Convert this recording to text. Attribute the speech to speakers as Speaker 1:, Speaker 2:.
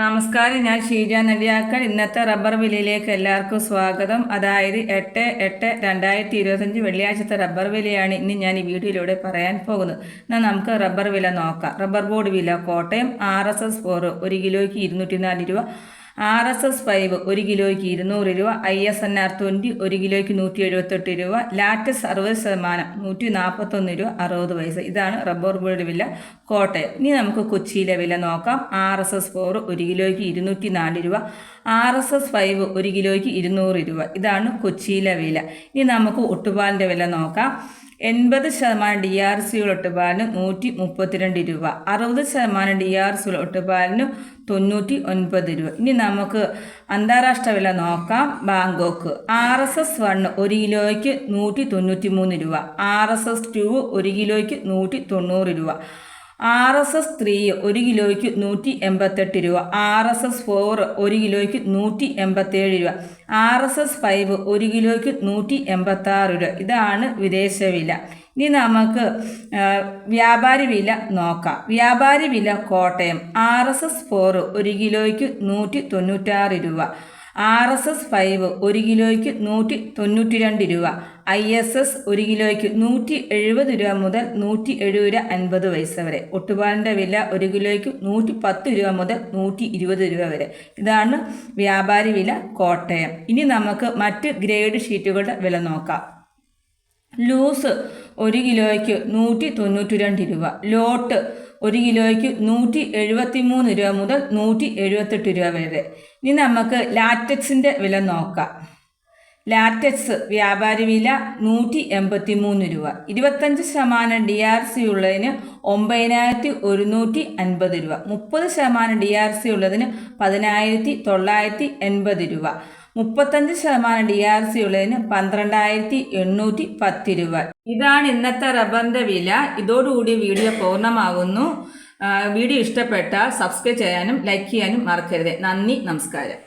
Speaker 1: നമസ്കാരം ഞാൻ ഷീജ നടിയാക്കൽ ഇന്നത്തെ റബ്ബർ വിലയിലേക്ക് എല്ലാവർക്കും സ്വാഗതം. അതായത് എട്ട് എട്ട് രണ്ടായിരത്തി ഇരുപത്തഞ്ച് വെള്ളിയാഴ്ചത്തെ റബ്ബർ വിലയാണ് ഇന്ന് ഞാൻ ഈ വീഡിയോയിലൂടെ പറയാൻ പോകുന്നത്. എന്നാൽ നമുക്ക് റബ്ബർ വില നോക്കാം. റബ്ബർ ബോർഡ് വില Kottayam R S S four ഒരു കിലോയ്ക്ക് ഇരുന്നൂറ്റി നാല് രൂപ. ആർ എസ് എസ് ഫൈവ് ഒരു കിലോയ്ക്ക് ഇരുന്നൂറ് രൂപ I S N R twenty ഒരു കിലോയ്ക്ക് നൂറ്റി എഴുപത്തെട്ട് രൂപ ലാറ്റസ് അറുപത് ശതമാനം നൂറ്റി നാൽപ്പത്തൊന്ന് രൂപ അറുപത് പൈസ. ഇതാണ് റബ്ബർ ബോർഡ് വില. കോട്ടയം. ഇനി നമുക്ക് കൊച്ചിയിലെ വില നോക്കാം. ആർ എസ് എസ് ഫോർ ഒരു കിലോയ്ക്ക് ഇരുന്നൂറ്റി നാല് രൂപ ആർ എസ് എസ് ഫൈവ് ഒരു കിലോയ്ക്ക് ഇരുന്നൂറ് രൂപ. ഇതാണ് കൊച്ചിയിലെ വില. ഇനി നമുക്ക് ഒട്ടുപാലിന്റെ വില നോക്കാം. എൺപത് ശതമാനം ഡി ആർ സി ഒട്ടുപാലിന് നൂറ്റി മുപ്പത്തിരണ്ട് രൂപ. അറുപത് ശതമാനം ഡി ആർ സി ഒട്ടുപാലിന് തൊണ്ണൂറ്റി ഒൻപത് രൂപ. ഇനി നമുക്ക് അന്താരാഷ്ട്ര വില നോക്കാം. Bangkok. R S S one ഒരു കിലോയ്ക്ക് നൂറ്റി തൊണ്ണൂറ്റി മൂന്ന് രൂപ. ആർ എസ് എസ് ടു ഒരു കിലോയ്ക്ക് നൂറ്റി തൊണ്ണൂറ് രൂപ. ആർ എസ് എസ് ത്രീ ഒരു കിലോയ്ക്ക് നൂറ്റി എൺപത്തെട്ട് രൂപ ആർ എസ് എസ് ഫോർ ഒരു കിലോയ്ക്ക് നൂറ്റി എൺപത്തേഴ് രൂപ ആർ എസ് എസ് ഫൈവ് ഒരു കിലോയ്ക്ക് നൂറ്റി എൺപത്താറ് രൂപ. ഇതാണ് വിദേശ വില. ഇനി നമുക്ക് വ്യാപാരി വില നോക്കാം. വ്യാപാരി വില Kottayam R S S four ഒരു കിലോയ്ക്ക് നൂറ്റി തൊണ്ണൂറ്റാറ് രൂപ ആർ എസ് എസ് ഫൈവ് ഒരു കിലോയ്ക്ക് നൂറ്റി തൊണ്ണൂറ്റി രണ്ട് രൂപ. ഐ എസ് എസ് ഒരു കിലോയ്ക്ക് നൂറ്റി എഴുപത് രൂപ മുതൽ നൂറ്റി എഴുപത് രൂപ അൻപത് പൈസ വരെ. ഒട്ടുപാലിന്റെ വില ഒരു കിലോയ്ക്ക് നൂറ്റി പത്ത് രൂപ മുതൽ നൂറ്റി ഇരുപത് രൂപ വരെ. ഇതാണ് വ്യാപാരി വില കോട്ടയം. ഇനി നമുക്ക് മറ്റ് ഗ്രേഡ് ഷീറ്റുകളുടെ വില നോക്കാം. ലൂസ് ഒരു കിലോയ്ക്ക് നൂറ്റി തൊണ്ണൂറ്റി രണ്ട് രൂപ. ലോട്ട് ഒരു കിലോയ്ക്ക് നൂറ്റി എഴുപത്തി മൂന്ന് രൂപ മുതൽ നൂറ്റി എഴുപത്തെട്ട് രൂപ വരെ. ഇനി നമുക്ക് ലാറ്റക്സിന്റെ വില നോക്കാം. ലാറ്റക്സ് വ്യാപാരി വില നൂറ്റി എൺപത്തി മൂന്ന് രൂപ. ഇരുപത്തഞ്ച് ശതമാനം ഡി ആർ സി ഉള്ളതിന് ഒമ്പതിനായിരത്തി ഒരുന്നൂറ്റി അൻപത് രൂപ. മുപ്പത് ശതമാനം ഡി ആർ സി ഉള്ളതിന് പതിനായിരത്തി തൊള്ളായിരത്തി എൺപത് രൂപ. മുപ്പത്തഞ്ച് ശതമാനം ഡി ആർ സി ഉള്ളതിന് പന്ത്രണ്ടായിരത്തി എണ്ണൂറ്റി പത്ത് രൂപ. ഇതാണ് ഇന്നത്തെ റബ്ബറിന്റെ വില. ഇതോടുകൂടി വീഡിയോ പൂർണമാകുന്നു. വീഡിയോ ഇഷ്ടപ്പെട്ടാൽ സബ്സ്ക്രൈബ് ചെയ്യാനും ലൈക്ക് ചെയ്യാനും മറക്കരുത്. നന്ദി നമസ്കാരം.